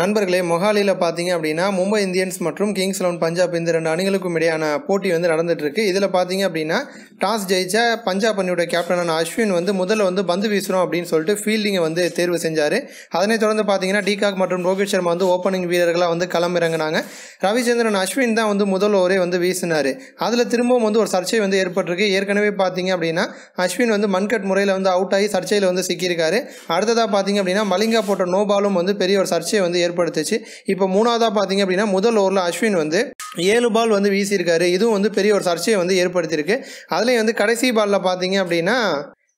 நண்பர்களே மொஹாலியில் பார்த்தீங்க அப்படின்னா மும்பை இந்தியன்ஸ் மற்றும் கிங்ஸ் லெவன் பஞ்சாப் இந்த ரெண்டு அணிகளுக்கும் இடையான போட்டி வந்து நடந்துட்டுருக்கு. இதில் பார்த்தீங்க அப்படின்னா டாஸ் ஜெயிச்ச பஞ்சாப் அணியோட கேப்டனான அஸ்வின் வந்து முதல்ல வந்து பந்து வீசுகிறோம் அப்படின்னு சொல்லிட்டு ஃபீல்டிங்கை வந்து தேர்வு செஞ்சார். அதனைத் தொடர்ந்து பார்த்தீங்கன்னா டிகாக் மற்றும் ரோஹித் சர்மா வந்து ஓப்பனிங் வீரர்களாக வந்து களமிறங்கினாங்க. ரவிச்சந்திரன் அஸ்வின் தான் வந்து முதல் ஓவரே வந்து வீசினார். அதில் திரும்பவும் வந்து ஒரு சர்ச்சை வந்து ஏற்பட்டிருக்கு. ஏற்கனவே பார்த்தீங்க அப்படின்னா அஸ்வின் வந்து மண்கட் முறையில் வந்து அவுட் ஆகி சர்ச்சையில் வந்து சிக்கியிருக்காரு. அடுத்ததாக பார்த்தீங்க அப்படின்னா மலிங்கா போட்ட நோபாலும் வந்து பெரிய ஒரு சர்ச்சையை வந்து ஏற்படுத்துச்சு. இப்போ மூணாவதாக பார்த்தீங்க அப்படின்னா முதல் ஓவரில் அஸ்வின் வந்து ஏழு பால் வந்து வீசியிருக்காரு. இதுவும் வந்து பெரிய ஒரு சர்ச்சையை வந்து ஏற்படுத்தியிருக்கு. அதுலேயும் வந்து கடைசி பாலில் பார்த்தீங்க அப்படின்னா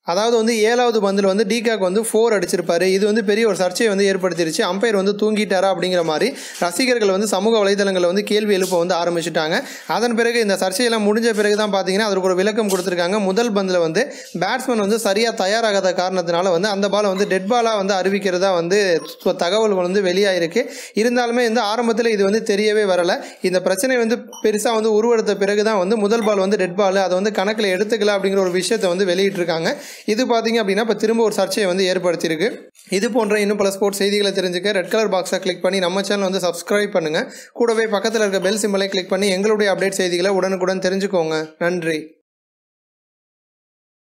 அதாவது வந்து ஏழாவது பந்தில் வந்து டிகாக் வந்து ஃபோர் அடிச்சிருப்பாரு. இது வந்து பெரிய ஒரு சர்ச்சையை வந்து ஏற்படுத்திருச்சு. அம்பையர் வந்து தூங்கிட்டாரா அப்படிங்கிற மாதிரி ரசிகர்கள் வந்து சமூக வலைதளங்களில் வந்து கேள்வி எழுப்ப வந்து ஆரம்பிச்சுட்டாங்க. அதன் பிறகு இந்த சர்ச்சையெல்லாம் முடிஞ்ச பிறகு தான் பார்த்தீங்கன்னா அதற்கு ஒரு விளக்கம் கொடுத்துருக்காங்க. முதல் பந்தில் வந்து பேட்ஸ்மேன் வந்து சரியாக தயாராகாத காரணத்தினால வந்து அந்த பாலை வந்து டெட் பாலாக வந்து அறிவிக்கிறதா வந்து சொ- தகவல்கள் வந்து வெளியாகிருக்கு இருந்தாலுமே வந்து ஆரம்பத்தில் இது வந்து தெரியவே வரலை. இந்த பிரச்சனை வந்து பெருசாக வந்து உருவெடுத்த பிறகு தான் வந்து முதல் பால் வந்து டெட் பால் அதை வந்து கணக்கில் எடுத்துக்கல அப்படிங்கிற ஒரு விஷயத்தை வந்து வெளியிட்டிருக்காங்க. இது பார்த்தீங்க அப்படின்னா இப்போ திரும்ப ஒரு சர்ச்சையை வந்து ஏற்படுத்தியிருக்கு. இது போன்ற இன்னும் பல ஸ்போர்ட்ஸ் செய்திகளை தெரிஞ்சுக்க ரெட் கலர் பாக்ஸை கிளிக் பண்ணி நம்ம சேனல் வந்து சப்ஸ்கிரைப் பண்ணுங்கள் கூடவே பக்கத்தில் இருக்க பெல் சிம்பிளை கிளிக் பண்ணி எங்களுடைய அப்டேட் செய்திகளை உடனுக்குடன் தெரிஞ்சுக்கோங்க. நன்றி.